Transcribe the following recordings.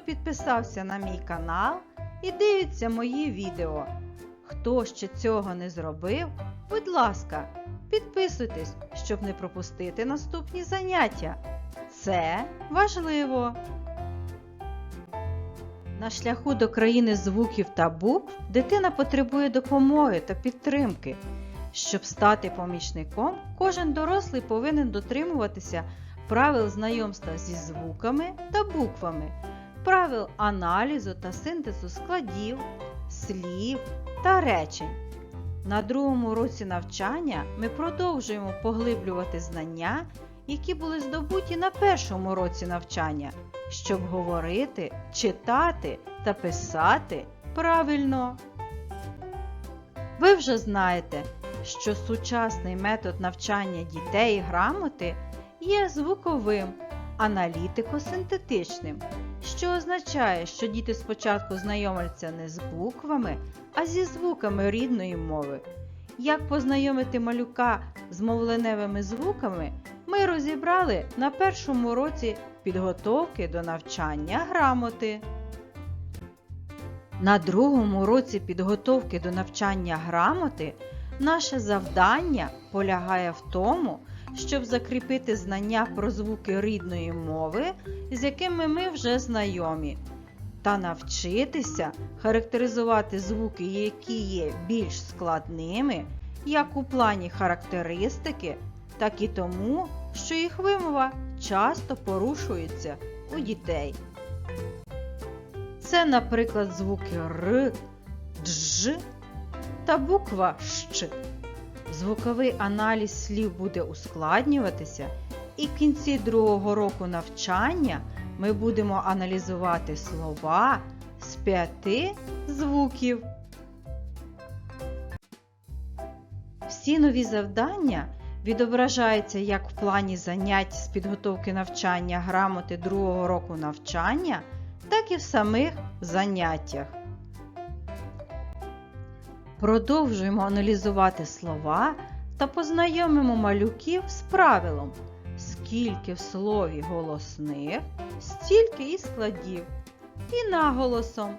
підписався на мій канал і дивиться мої відео. Хто ще цього не зробив, будь ласка, підписуйтесь, щоб не пропустити наступні заняття. Це важливо. На шляху до країни звуків та букв дитина потребує допомоги та підтримки. Щоб стати помічником, кожен дорослий повинен дотримуватися правил знайомства зі звуками та буквами, правил аналізу та синтезу складів, слів та речень. На другому році навчання ми продовжуємо поглиблювати знання, які були здобуті на першому році навчання, щоб говорити, читати та писати правильно. Ви вже знаєте, що сучасний метод навчання дітей грамоти є звуковим, аналітико-синтетичним, що означає, що діти спочатку знайомляться не з буквами, а зі звуками рідної мови. Як познайомити малюка з мовленевими звуками, ми розібрали на першому році підготовки до навчання грамоти. На другому році підготовки до навчання грамоти наше завдання полягає в тому, щоб закріпити знання про звуки рідної мови, з якими ми вже знайомі, та навчитися характеризувати звуки, які є більш складними, як у плані характеристики, так і тому, що їх вимова часто порушується у дітей. Це, наприклад, звуки Р, Дж та буква Щ. Звуковий аналіз слів буде ускладнюватися, і в кінці другого року навчання ми будемо аналізувати слова з п'яти звуків. Всі нові завдання відображаються як в плані занять з підготовки навчання грамоти другого року навчання, так і в самих заняттях. Продовжуємо аналізувати слова та познайомимо малюків з правилом, скільки в слові голосних, стільки і складів, і наголосом.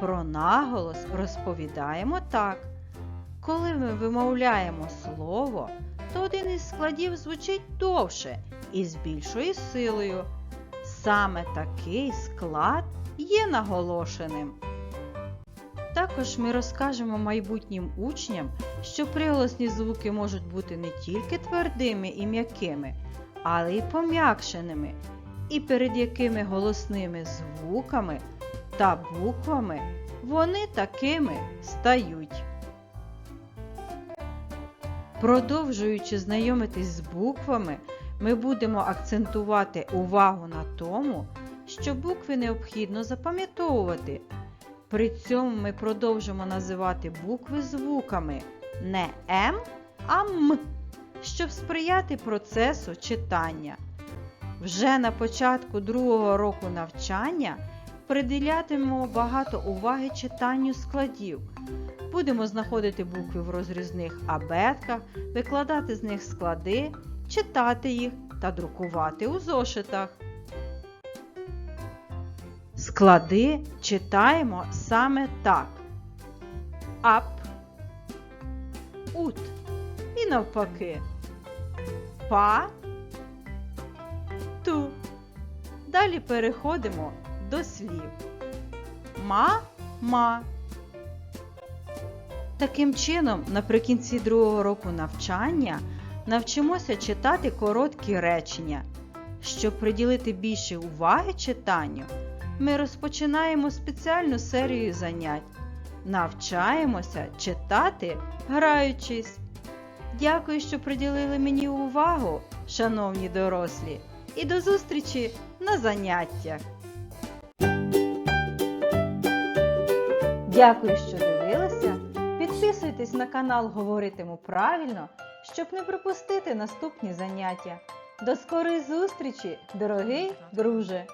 Про наголос розповідаємо так. Коли ми вимовляємо слово, то один із складів звучить довше і з більшою силою. Саме такий склад є наголошеним. Також ми розкажемо майбутнім учням, що приголосні звуки можуть бути не тільки твердими і м'якими, але й пом'якшеними, і перед якими голосними звуками та буквами вони такими стають. Продовжуючи знайомитись з буквами, ми будемо акцентувати увагу на тому, що букви необхідно запам'ятовувати. При цьому ми продовжимо називати букви звуками не М, а М, щоб сприяти процесу читання. Вже на початку другого року навчання приділятимемо багато уваги читанню складів. Будемо знаходити букви в розрізних абетках, викладати з них склади, читати їх та друкувати у зошитах. Склади читаємо саме так. Ап, ут. І навпаки. Па, ту. Далі переходимо до слів. Ма, ма. Таким чином, наприкінці другого року навчання навчимося читати короткі речення. Щоб приділити більше уваги читанню, ми розпочинаємо спеціальну серію занять. Навчаємося читати, граючись. Дякую, що приділили мені увагу, шановні дорослі, і до зустрічі на заняттях. Дякую, що дивилися. Підписуйтесь на канал Говоритиму правильно, щоб не пропустити наступні заняття. До скорої зустрічі, дорогий друже!